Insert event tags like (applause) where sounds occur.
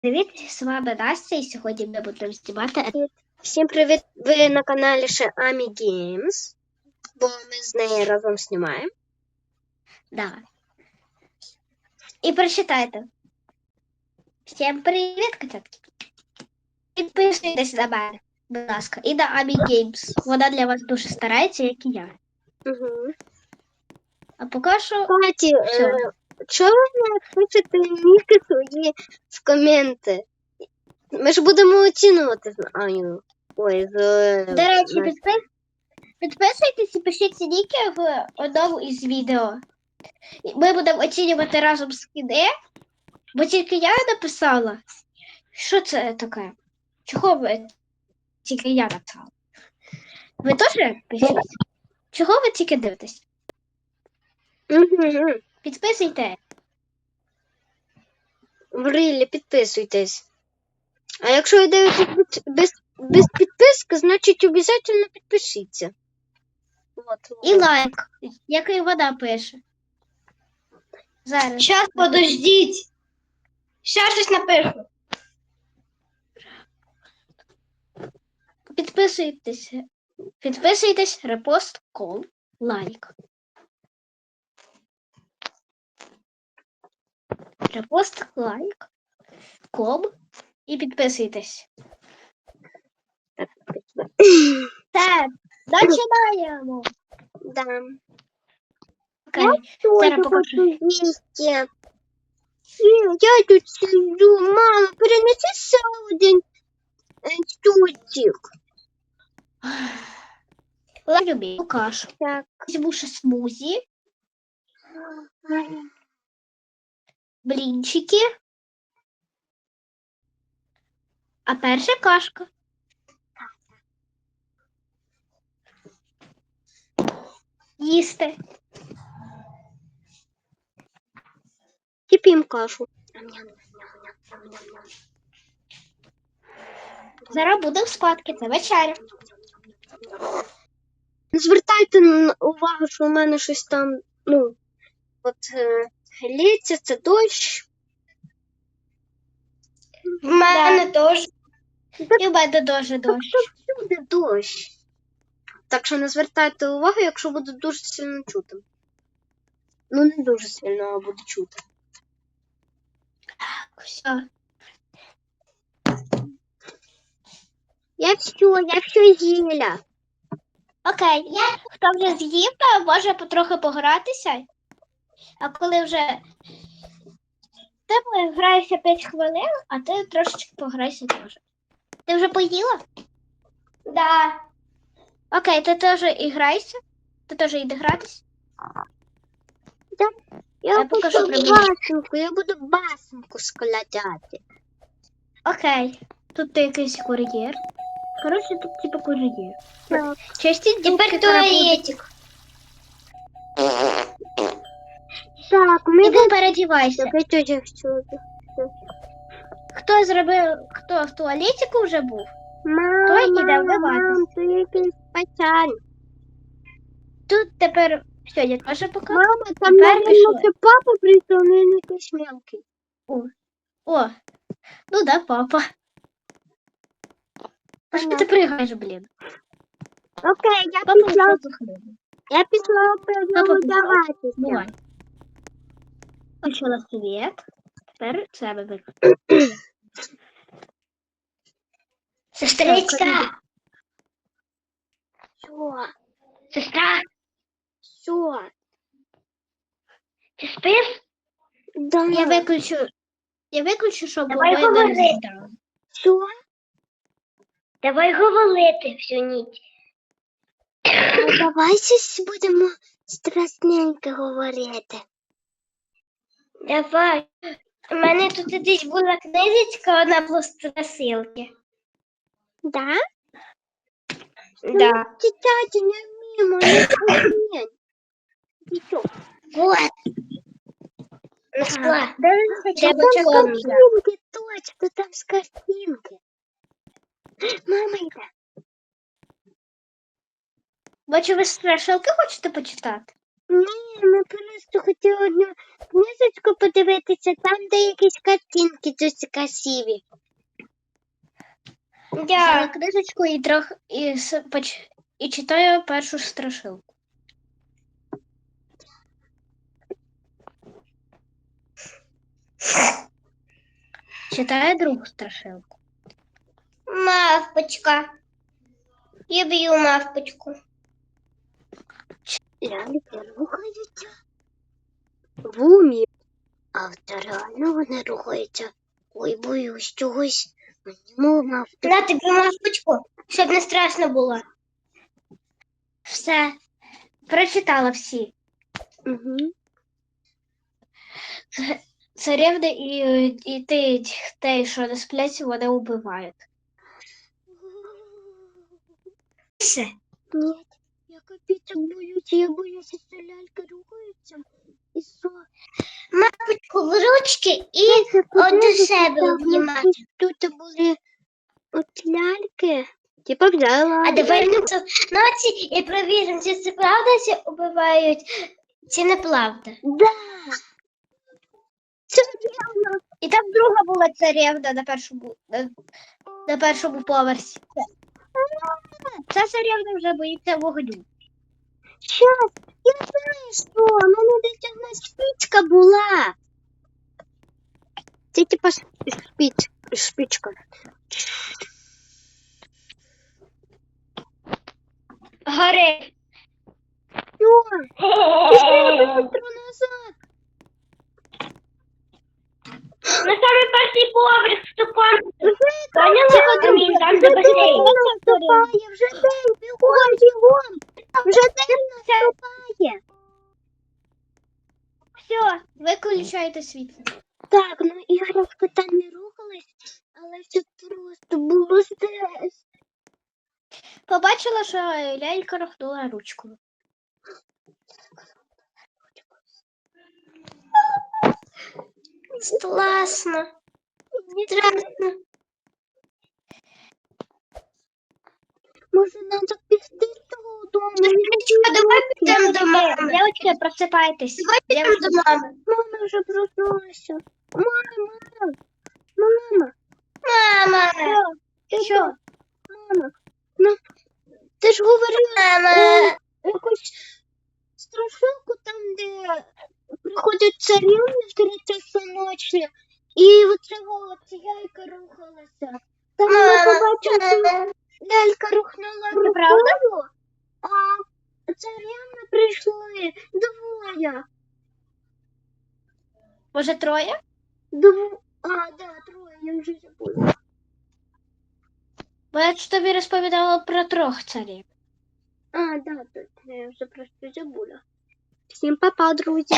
Привіт, з вами Настя, і сьогодні ми будемо знімати. Всім привіт! Ви на каналі ще Амі Games, бо ми з нею разом знімаємо. Да. І прочитайте. Всім привіт, котятки. Підписуйтесь на мене, будь ласка, і на Амі Games. Вона для вас дуже старається, як і я. Угу. А поки що Кстати, Всё. е, чого ви не пишете ніки свої в коменти? Ми ж будемо оцінювати з Аню. Ой, з... е, До речі, підпис... підписуйтесь і пишіть ніки в одному із відео. Ми будемо оцінювати разом скіни, бо тільки я написала. Що це таке? Чого ви тільки я написала? Ви теж пишіть? Чого ви тільки дивитесь? Угу. Підписуйте. В рилі підписуйтесь. А якщо ви дивитесь без, без, без підписки, значить обов'язково підпишіться. Вот, І лайк, який вона пише. Зараз. Сейчас, подождите. Сейчас щось напишу. Підписуйтесь. Підписуйтесь, репост, кол, лайк. Репост, лайк, ком і підписуйтесь. Так, починаємо. Да. Окей. Зараз покажу. вместе. Я тут сижу, мама, перенеси ще один е, стульчик. Любі кашу. Так. Візьму ще смузі, блінчики. А перша кашка. Їсти. Кипім кашу. Зараз буде спадки, це вечеря. Не звертайте увагу, що у мене щось там, ну, от е, лється, це дощ. В мене теж. І в мене дуже дощ. Буде дощ. Так що не звертайте увагу, якщо буде дуже сильно чути. Ну, не дуже сильно, а буде чути. Все. Я все, я все з'їла. Окей. Хто вже з'їв, то може потрохи погратися. А коли вже ти граєшся 5 хвилин, а ти трошечки пограйся теж. Ти вже поїла? Да. Окей, ти теж і грайся. Ти теж йди гратись. Я Я покажу басенку, я буду басенку складати. Окей. Тут ти якийсь кур'єр. Коротше, тут типу кур'єр. Тепер туалетик. Так, ми будете- Іди передівайся. Так, я теж все. Хто зробив, хто в туалетику вже був? Мама, Той іде мама, вбиватись. мам, то якийсь пацан. Тут тепер все, я теж покажу. Мама, там, Тепер наверное, пішли. це папа прийшов, але він якийсь мелкий. О, ну да, папа. А що ти пригаєш, блін? Окей, я Папа пішла, все захлеб. я пішла Папа переодягатися. Бувай. Включила світ. Тепер це виберу. (coughs) Сестричка. Що? Сестра, Що? ти спиш? Да. Я виключу. Я виключу, щоб Давай обоє говори. Давай говорити всю ніч. Ну, давай щось будемо страшненько говорити. Давай. У мене тут десь була книжечка, одна пластилки. Да? Да. Читати не вміємо, не вміємо. І що? Вот. Нашла. Дивіться, Треба Там чекати. картинки, точно, там з картинки. Мама йде. Бачу, ви страшилки хочете почитати? Ні, ми просто хотіли одну книжечку подивитися, там де якісь картинки дуже красиві. Я. книжечку і трох і, с- поч- і читаю першу страшилку. Читаю другу страшилку. Мавпочка. Я б'ю мавпочку. Ляльки рухаються в умі. А це реально вони рухаються. Ой, боюсь чогось. Мені мав На тобі мавпочку, щоб не страшно було. Все. Прочитала всі. Угу. Царівни і, і ти, те, що не сплять, вони вбивають. Все. Ні, я боюся, я боюся, що ляльки рухаються. І що? Мавпочку в ручки і Це до себе обнімати. Тут були от ляльки. Типа взяла. А давай на ноці і провіримо, чи це правда, чи убивають, чи неправда. Да. Це реально. І там друга була царівна на першому, на, на першому поверсі. Ця царівна вже боїться вогню. Щас, я знаю, що, у мене десь одна спичка була. Це типа спіч, спичка. Гори. Що? Пішли быстро назад. На самий перший поверх ступам. Вже Камінь, там де басейн. вже день, бігом, бігом. Вже день наступає. Все, виключайте світло. Так, ну іграшки там не рухались, але це просто було стрес. Побачила, що лялька рухнула ручкою. Класно. Страшно. Може, піти з того дому? Дівчатка, давай підемо до мами. Дівчатки, просипайтесь. Давай підемо до мами. Мама вже проснулася. Мама, мама, Мама. Що? мама. Ну, ти ж говорила Мама. якусь страшилку там, де приходять царівни в три часа ночі, і оце от яйка рухалася. Там я Мама. побачила, що лялька рухнула Це правда? А реально прийшли двоє. Може, троє? Дво... А, да, троє, я вже забула. Бо я ж тобі розповідала про трьох царів. А, да, так, я вже просто забула. Всім папа, друзі.